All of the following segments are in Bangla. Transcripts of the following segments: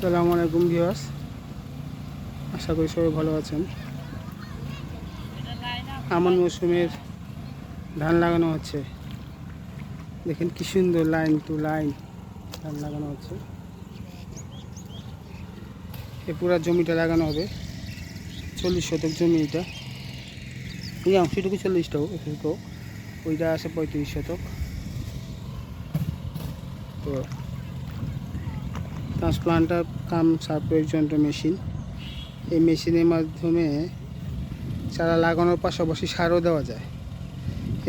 আসসালামু আলাইকুম ভিউয়ার্স। আশা করি সবাই ভালো আছেন। আমন মৌসুমের ধান লাগানো হচ্ছে। দেখেন কি সুন্দর লাইন টু লাইন ধান লাগানো হচ্ছে। এ পুরো জমিটা লাগানো হবে। চল্লিশ শতক জমি এটা। এই অংশটুকু চল্লিশটাও, এটুকু। ওইটা আছে পঁয়ত্রিশ শতক। তো ট্রান্সপ্লান্টার কাম সারপ্রয়োগ যন্ত্র মেশিন। এই মেশিনের মাধ্যমে চারা লাগানোর পাশাপাশি সারও দেওয়া যায়।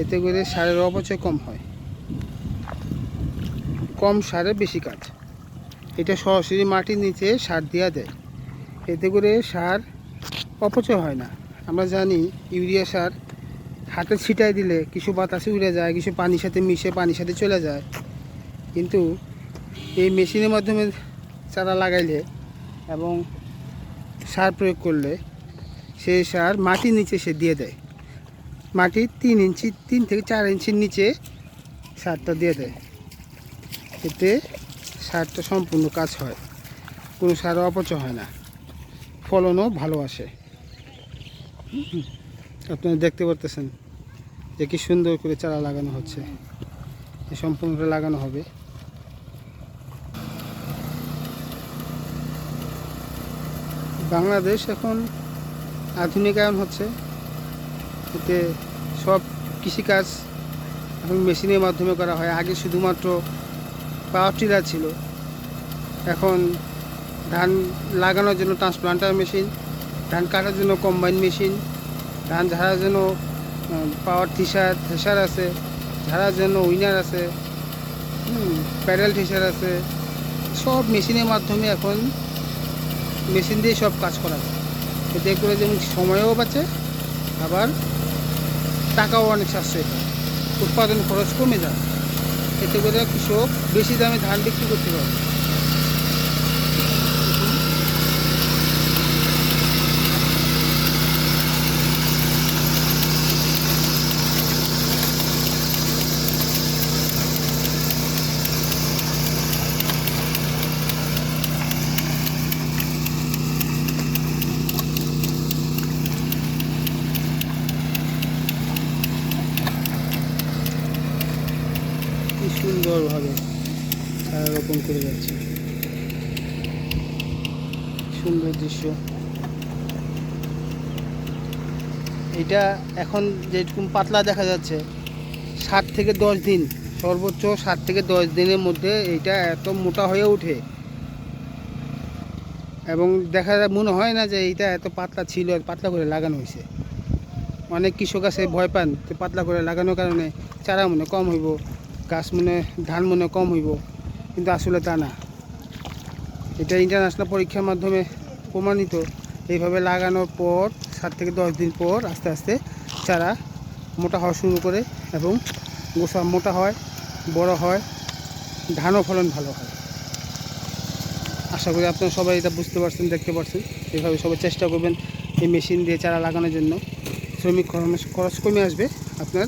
এতে করে সারের অপচয় কম হয়। কম সারে বেশি কাজ। এটা সরাসরি মাটির নিচে সার দেওয়া দেয় এতে করে সার অপচয় হয় না। আমরা জানি ইউরিয়া সার হাতে ছিটাই দিলে কিছু বাতাসে উড়ে যায়, কিছু পানির সাথে মিশে পানির সাথে চলে যায়। কিন্তু এই মেশিনের মাধ্যমে চারা লাগাইলে এবং সার প্রয়োগ করলে সেই সার মাটির নিচে সে দিয়ে দেয়। মাটির তিন ইঞ্চি, তিন থেকে চার ইঞ্চির নিচে সারটা দিয়ে দেয়। এতে সারটা সম্পূর্ণ কাজ হয়। কোনো সার অপচয় হয় না। ফলনও ভালো আসে। আপনারা দেখতে পারতেছেন যে কি সুন্দর করে চারা লাগানো হচ্ছে। সম্পূর্ণটা লাগানো হবে। বাংলাদেশ এখন আধুনিকায়ন হচ্ছে। এতে সব কৃষিকাজ এখন মেশিনের মাধ্যমে করা হয়। আগে শুধুমাত্র পাওয়ার টিলার ছিল। এখন ধান লাগানোর জন্য ট্রান্সপ্লান্টার মেশিন ধান কাটার জন্য কম্বাইন মেশিন ধান ঝাড়ার জন্য পাওয়ার থিসার থ্রেসার আছে, ঝাড়ার জন্য উইনার আছে প্যাডেল থ্রেসার আছে। সব মেশিনের মাধ্যমে এখন মেশিন দিয়ে সব কাজ করা যায়। এতে করে যেমন সময়ও বাঁচে, আবার টাকাও অনেক সাশ্রয় হয় উৎপাদন খরচ কমে যায়। এতে করে কৃষক বেশি দামে ধান বিক্রি করতে পারে সুন্দরভাবে চারা রোপণ করে যাচ্ছে। সুন্দর দৃশ্য। এটা এখন যেরকম পাতলা দেখা যাচ্ছে সাত থেকে দশ দিন, সর্বোচ্চ সাত থেকে দশ দিনের মধ্যে এইটা এত মোটা হয়ে ওঠে। এবং দেখা যায়, মনে হয় না যে এইটা এত পাতলা ছিল পাতলা করে লাগানো হয়েছে। অনেক কৃষক আছে, ভয় পান পাতলা করে লাগানোর কারণে চারা মনে কম হইব। গাছ মনে ধান মনে কম হইব, কিন্তু আসলে তা না। এটা ইন্টারন্যাশনাল পরীক্ষার মাধ্যমে প্রমাণিত। এইভাবে লাগানোর পর, সাত থেকে দশ দিন পর আস্তে আস্তে চারা মোটা হওয়া শুরু করে এবং গোসা মোটা হয়, বড় হয় ধানও ফলন ভালো হয়। আশা করি আপনারা সবাই এটা বুঝতে পারছেন, দেখতে পারছেন। এইভাবে সবাই চেষ্টা করবেন এই মেশিন দিয়ে চারা লাগানোর জন্য। শ্রমিক খরচ খরচ কমে আসবে আপনার।